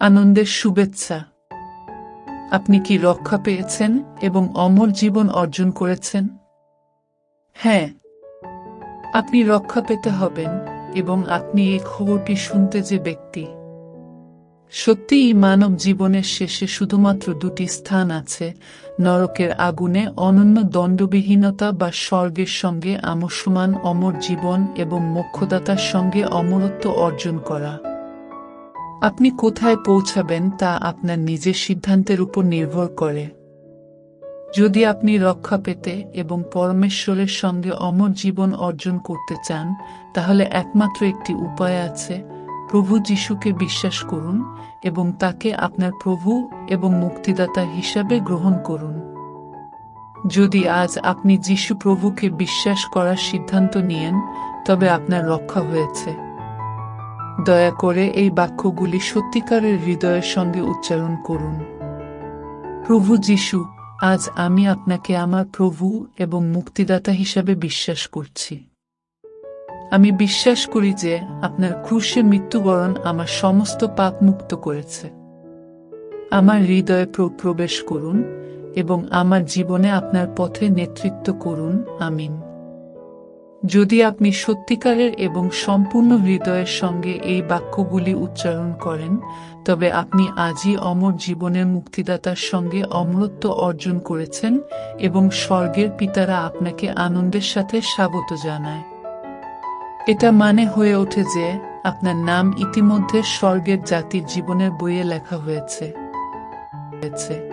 আনন্দের শুভেচ্ছা। আপনি কি রক্ষা পেয়েছেন এবং অমর জীবন অর্জন করেছেন? হ্যাঁ। আপনি রক্ষা পেতে হবেন এবং আপনি এই খবরটি শুনতে যে ব্যক্তি। সত্যিই মানব জীবনের শেষে শুধুমাত্র দুটি স্থান আছে, নরকের আগুনে অনন্য দণ্ডবিহীনতা বা স্বর্গের সঙ্গে আমসমান অমর জীবন এবং মোক্ষদাতার সঙ্গে অমরত্ব অর্জন করা। আপনি কোথায় পৌঁছাবেন তা আপনার নিজের সিদ্ধান্তের উপর নির্ভর করে। যদি আপনি রক্ষা পেতে এবং পরমেশ্বরের সঙ্গে অমর জীবন অর্জন করতে চান, তাহলে একমাত্র একটি উপায় আছে, প্রভু যিশুকে বিশ্বাস করুন এবং তাকে আপনার প্রভু এবং মুক্তিদাতা হিসাবে গ্রহণ করুন। যদি আজ আপনি যিশু প্রভুকে বিশ্বাস করার সিদ্ধান্ত নিয়েন, তবে আপনার রক্ষা হয়েছে। দয়া করে এই বাক্যগুলি সত্যিকারের হৃদয়ের সঙ্গে উচ্চারণ করুন। প্রভু যিশু, আজ আমি আপনাকে আমার প্রভু এবং মুক্তিদাতা হিসাবে বিশ্বাস করছি। আমি বিশ্বাস করি যে আপনার ক্রুশে মৃত্যুবরণ আমার সমস্ত পাপ মুক্ত করেছে। আমার হৃদয়ে প্র- প্রবেশ করুন এবং আমার জীবনে আপনার পথে নেতৃত্ব করুন। আমিন। যদি আপনি সত্যিকারের এবং সম্পূর্ণ হৃদয়ের সঙ্গে এই বাক্যগুলি উচ্চারণ করেন, তবে আপনি আজই অমর জীবনের মুক্তিদাতার সঙ্গে অমরত্ব অর্জন করেছেন এবং স্বর্গের পিতারা আপনাকে আনন্দের সাথে স্বাগত জানায়। এটা মানে হয়ে ওঠে যে আপনার নাম ইতিমধ্যে স্বর্গের জাতির জীবনের বইয়ে লেখা হয়েছে। হয়েছে